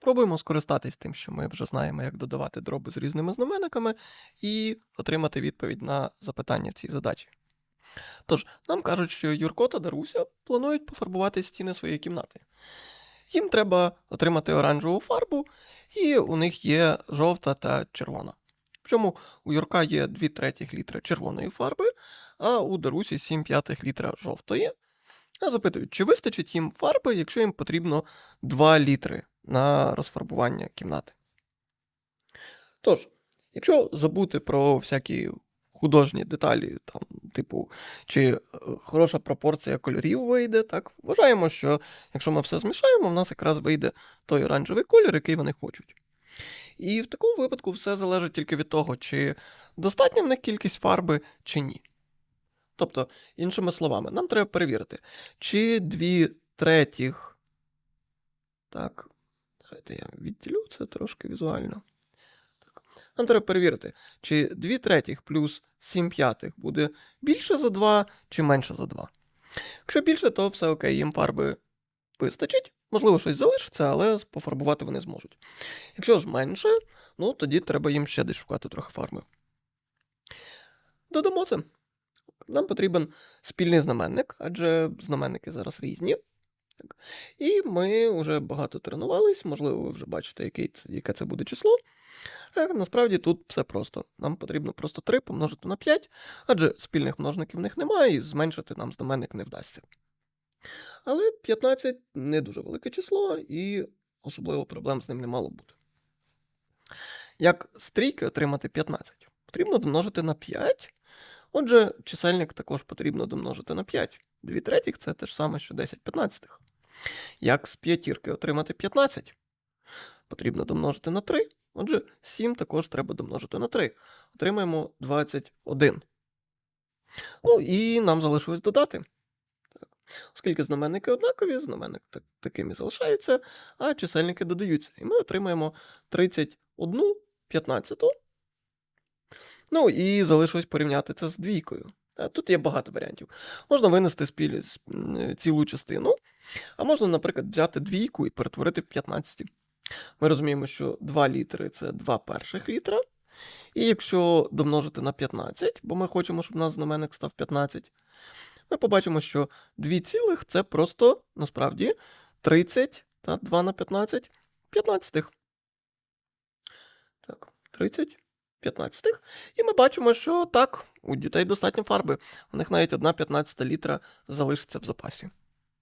Спробуємо скористатись тим, що ми вже знаємо, як додавати дроби з різними знаменниками, і отримати відповідь на запитання в цій задачі. Тож, нам кажуть, що Юрко та Даруся планують пофарбувати стіни своєї кімнати. Їм треба отримати оранжеву фарбу, і у них є жовта та червона. Причому у Юрка є 2 третіх літра червоної фарби, а у Дарусі 7 п'ятих літра жовтої. А запитують, чи вистачить їм фарби, якщо їм потрібно 2 літри на розфарбування кімнати. Тож, якщо забути про всякі художні деталі, там, типу, чи е, хороша пропорція кольорів вийде, так, вважаємо, що якщо ми все змішаємо, в нас якраз вийде той оранжевий колір, який вони хочуть. І в такому випадку все залежить тільки від того, чи достатня в них кількість фарби, чи ні. Тобто, іншими словами, нам треба перевірити, чи дві третіх. Так, давайте я відділю це трошки візуально. Так. Нам треба перевірити, чи 2 третіх плюс 7 п'ятих буде більше за 2 чи менше за 2. Якщо більше, то все окей, їм фарби вистачить. Можливо, щось залишиться, але пофарбувати вони зможуть. Якщо ж менше, ну тоді треба їм ще десь шукати трохи фарби. Додамо це. Нам потрібен спільний знаменник, адже знаменники зараз різні. Так. І ми вже багато тренувались, можливо, ви вже бачите, який, це- яке це буде число. А насправді тут все просто. Нам потрібно просто 3 помножити на 5, адже спільних множників в них немає, і зменшити нам знаменник не вдасться. Але 15 не дуже велике число, і особливо проблем з ним не мало бути. Як з трійки отримати 15? Потрібно домножити на 5. Отже, чисельник також потрібно домножити на 5. 2 третіх це те ж саме, що 10 п'ятнадцятих. Як з п'ятірки отримати 15? Потрібно домножити на 3. Отже, 7 також треба домножити на 3. Отримаємо 21. Ну і нам залишилось додати. Оскільки знаменники однакові, знаменник так, таким і залишається, а чисельники додаються. І ми отримаємо 31 15. Ну і залишилось порівняти це з двійкою. Тут є багато варіантів. Можна винести с- цілу частину, а можна, наприклад, взяти двійку і перетворити в 15. Ми розуміємо, що 2 літри це 2 перших літра. І якщо домножити на 15, бо ми хочемо, щоб у нас знаменник став 15, ми побачимо, що 2 цілих це просто насправді 30 та 2 на 15 15. Так, 30 15. І ми бачимо, що так, у дітей достатньо фарби. У них навіть 1 15 літра залишиться в запасі.